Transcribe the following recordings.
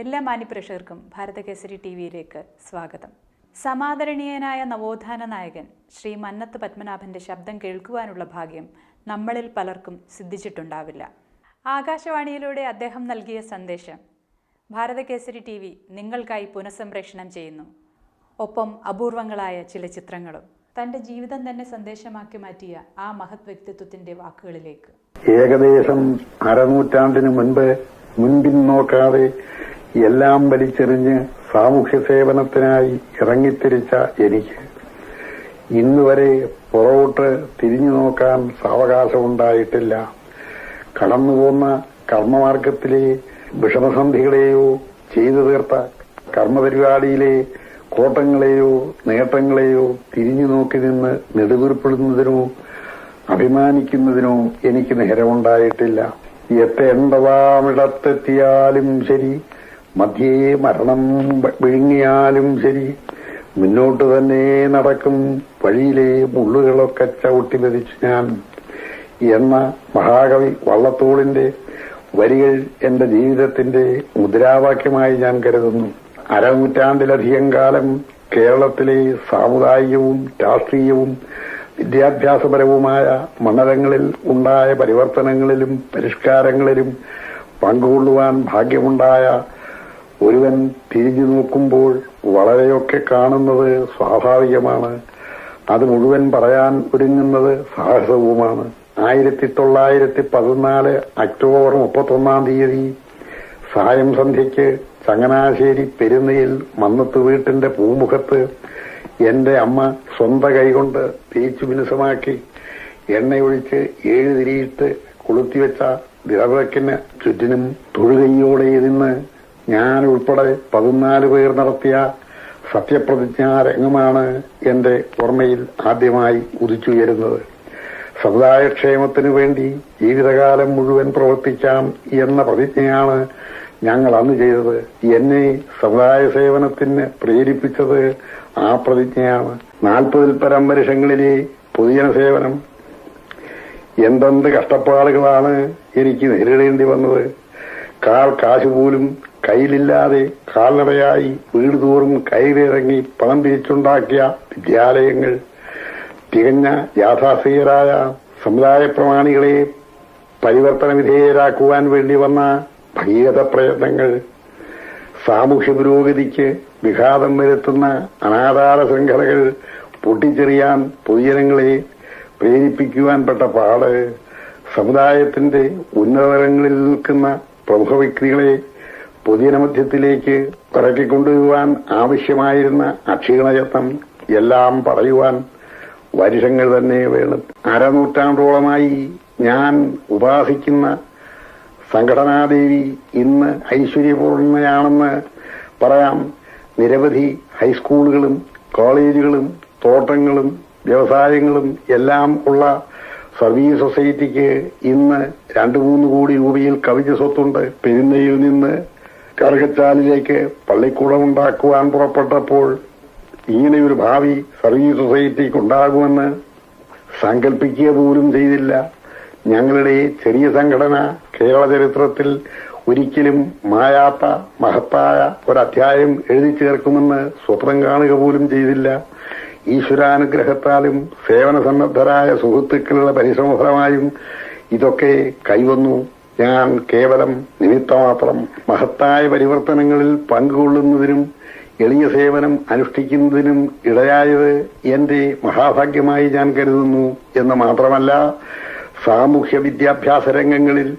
എല്ലാ മാന്യപ്രേക്ഷകർക്കും ഭാരതകേസരി ടി വിയിലേക്ക് സ്വാഗതം. സമാദരണീയനായ നവോത്ഥാന നായകൻ ശ്രീ മന്നത്ത് പത്മനാഭന്റെ ശബ്ദം കേൾക്കുവാനുള്ള ഭാഗ്യം നമ്മളിൽ പലർക്കും സിദ്ധിച്ചിട്ടുണ്ടാവില്ല. ആകാശവാണിയിലൂടെ അദ്ദേഹം നൽകിയ സന്ദേശം ഭാരതകേസരി ടി വി നിങ്ങൾക്കായി പുനഃസംപ്രേഷണം ചെയ്യുന്നു. ഒപ്പം അപൂർവങ്ങളായ ചില ചിത്രങ്ങളും തന്റെ ജീവിതം തന്നെ സന്ദേശമാക്കി മാറ്റിയ ആ മഹത് വ്യക്തിത്വത്തിന്റെ വാക്കുകളിലേക്ക്. ഏകദേശം അരനൂറ്റാണ്ടിന് മുൻപ് മുൻപിൻ നോക്കാതെ എല്ലാം വലിച്ചെറിഞ്ഞ് സാമൂഹ്യ സേവനത്തിനായി ഇറങ്ങിത്തിരിച്ച എനിക്ക് ഇന്നുവരെ പുറകോട്ട് തിരിഞ്ഞു നോക്കാൻ സാവകാശമുണ്ടായിട്ടില്ല. കടന്നുപോന്ന കർമ്മമാർഗത്തിലെ വിഷമസന്ധികളെയോ ചെയ്തു തീർത്ത കർമ്മപരിപാടിയിലെ കോട്ടങ്ങളെയോ നേട്ടങ്ങളെയോ തിരിഞ്ഞു നോക്കി നിന്ന് നെടുവീർപ്പെടുന്നതിനോ അഭിമാനിക്കുന്നതിനോ എനിക്ക് നേരമുണ്ടായിട്ടില്ല. എത്തേണ്ടതാമിടത്തെത്തിയാലും ശരി. മധ്യേ മരണം വിഴുങ്ങിയാലും ശരി. മുന്നോട്ട് തന്നെ നടക്കും. വഴിയിലെ മുള്ളുകളൊക്കെ ചവിട്ടി മതിച്ചു ഞാൻ. എന്ന മഹാകവി വള്ളത്തോളിന്റെ വരികൾ എന്റെ ജീവിതത്തിന്റെ മുദ്രാവാക്യമായി ഞാൻ കരുതുന്നു. അരനൂറ്റാണ്ടിലധികം കാലം കേരളത്തിലെ സാമുദായികവും രാഷ്ട്രീയവും വിദ്യാഭ്യാസപരവുമായ മണ്ഡലങ്ങളിൽ ഉണ്ടായ പരിവർത്തനങ്ങളിലും പരിഷ്കാരങ്ങളിലും പങ്കുകൊള്ളുവാൻ ഭാഗ്യമുണ്ടായ ഒരുവൻ തിരിഞ്ഞു നോക്കുമ്പോൾ വളരെയൊക്കെ കാണുന്നത് സ്വാഭാവികമാണ്. അത് മുഴുവൻ പറയാൻ ഒരുങ്ങുന്നത് സാഹസവുമാണ്. ആയിരത്തി തൊള്ളായിരത്തി പതിനാല് ഒക്ടോബർ മുപ്പത്തൊന്നാം തീയതി സായം സന്ധ്യയ്ക്ക് ചങ്ങനാശ്ശേരി പെരുന്നയിൽ മന്നത്ത് വീട്ടിന്റെ പൂമുഖത്ത് എന്റെ അമ്മ സ്വന്ത കൈകൊണ്ട് തേച്ചു മിനുസമാക്കി എണ്ണയൊഴിച്ച് ഏഴ് തിരിയിട്ട് കൊളുത്തിവെച്ച ദിറവിളക്കിന് ചുറ്റിനും തൊഴുകൈയോടെ നിന്ന് ഞാൻ ഉൾപ്പെടെ പതിനാല് പേർ നടത്തിയ സത്യപ്രതിജ്ഞാ രംഗമാണ് എന്റെ ഓർമ്മയിൽ ആദ്യമായി ഉദിച്ചുയരുന്നത്. സമുദായക്ഷേമത്തിനു വേണ്ടി ജീവിതകാലം മുഴുവൻ പ്രവർത്തിക്കാം എന്ന പ്രതിജ്ഞയാണ് ഞങ്ങൾ അന്ന് ചെയ്തത്. എന്നെ സമുദായ സേവനത്തിന് പ്രേരിപ്പിച്ചത് ആ പ്രതിജ്ഞയാണ്. നാൽപ്പതിൽ പരം വർഷങ്ങളിലെ പൊതുജന സേവനം. എന്തെന്ത് കഷ്ടപ്പാടുകളാണ് എനിക്ക് നേരിടേണ്ടി വന്നത്. കാൽ കാശ് പോലും കയ്യിലില്ലാതെ കാൽനടയായി വീട് തോറും കയറിയിറങ്ങി പണം തിരിച്ചുണ്ടാക്കിയ വിദ്യാലയങ്ങൾ തികഞ്ഞ യാഥാസ്ഥികരായ സമുദായ പ്രമാണികളെ പരിവർത്തന വിധേയരാക്കുവാൻ വേണ്ടി വന്ന ഭഗീരഥ പ്രയത്നങ്ങൾ സാമൂഹ്യ പുരോഗതിക്ക് വിഘാതം വരുത്തുന്ന അനാധാര ശൃംഖലകൾ പൊട്ടിച്ചെറിയാൻ പൊതുജനങ്ങളെ പ്രേരിപ്പിക്കുവാൻ പെട്ട പാട് സമുദായത്തിന്റെ ഉന്നതതലങ്ങളിൽ നിൽക്കുന്ന പ്രമുഖ വ്യക്തികളെ പൊതുജനമധ്യത്തിലേക്ക് ഇറക്കിക്കൊണ്ടുവരുവാൻ ആവശ്യമായിരുന്ന അക്ഷീണയത്നം എല്ലാം പറയുവാൻ വരുഷങ്ങൾ തന്നെ വേണം. അരനൂറ്റാണ്ടോളമായി ഞാൻ ഉപാസിക്കുന്ന സംഘടനാദേവി ഇന്ന് ഐശ്വര്യപൂർണയാണെന്ന് പറയാം. നിരവധി ഹൈസ്കൂളുകളും കോളേജുകളും തോട്ടങ്ങളും വ്യവസായങ്ങളും എല്ലാം ഉള്ള സർവീസ് സൊസൈറ്റിക്ക് ഇന്ന് രണ്ടു മൂന്ന് കോടി രൂപയിൽ കവിഞ്ഞ സ്വത്തുണ്ട്. പെരുന്നയിൽ നിന്ന് കറുകച്ചാലിലേക്ക് പള്ളിക്കൂടം ഉണ്ടാക്കുവാൻ പുറപ്പെട്ടപ്പോൾ ഇങ്ങനെയൊരു ഭാവി സർവീസ് സൊസൈറ്റിക്ക് ഉണ്ടാകുമെന്ന് സങ്കല്പിക്കുക പോലും ചെയ്തില്ല. ഞങ്ങളുടെ ചെറിയ സംഘടന കേരള ചരിത്രത്തിൽ ഒരിക്കലും മായാത്ത മഹത്തായ ഒരധ്യായം എഴുതി ചേർക്കുമെന്ന് സ്വപ്നം കാണുക പോലും ചെയ്തില്ല. ഈശ്വരാനുഗ്രഹത്താലും സേവന സന്നദ്ധരായ സുഹൃത്തുക്കളുടെ പരിശ്രമഫലമായും ഇതൊക്കെ കൈവന്നു. ഞാൻ കേവലം നിമിത്തമാത്രം മഹത്തായ പരിവർത്തനങ്ങളിൽ പങ്കുകൊള്ളുന്നതിനും എളിയ സേവനം അനുഷ്ഠിക്കുന്നതിനും ഇടയായത് എന്റെ മഹാഭാഗ്യമായി ഞാൻ കരുതുന്നു എന്ന് മാത്രമല്ല സാമൂഹ്യ വിദ്യാഭ്യാസ രംഗങ്ങളിൽ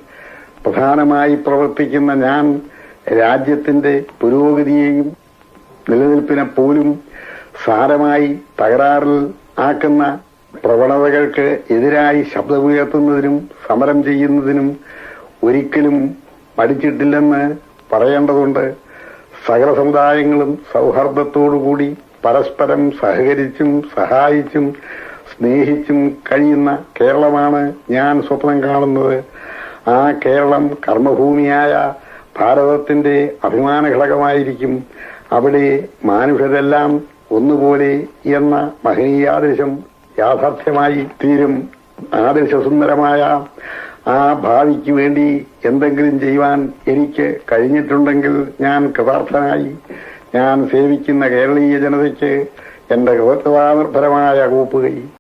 പ്രധാനമായി പ്രവർത്തിക്കുന്ന ഞാൻ രാജ്യത്തിന്റെ പുരോഗതിയെയും നിലനിൽപ്പിനെ പോലും സാരമായി തകരാറിൽ ആക്കുന്ന പ്രവണതകൾക്ക് എതിരായി ശബ്ദമുയർത്തുന്നതിനും സമരം ചെയ്യുന്നതിനും ഒരിക്കലും മടിച്ചിട്ടില്ലെന്ന് പറയേണ്ടതുണ്ട്. സകല സമുദായങ്ങളും സൗഹാർദ്ദത്തോടുകൂടി പരസ്പരം സഹകരിച്ചും സഹായിച്ചും സ്നേഹിച്ചും കഴിയുന്ന കേരളമാണ് ഞാൻ സ്വപ്നം കാണുന്നത്. ആ കേരളം കർമ്മഭൂമിയായ ഭാരതത്തിന്റെ അഭിമാന ഘടകമായിരിക്കും അവിടെ മാനുഷരെല്ലാം ഒന്നുപോലെ എന്ന മഹനീയാദൃശം യാഥാർത്ഥ്യമായി തീരും. ആദർശസുന്ദരമായ ആ ഭാവിക്ക് വേണ്ടി എന്തെങ്കിലും ചെയ്യുവാൻ എനിക്ക് കഴിഞ്ഞിട്ടുണ്ടെങ്കിൽ ഞാൻ കൃതാർത്ഥനായി. ഞാൻ സേവിക്കുന്ന കേരളീയ ജനതയ്ക്ക് എന്റെ കൃതജ്ഞതാനിർഭരമായ കൂപ്പുകൈ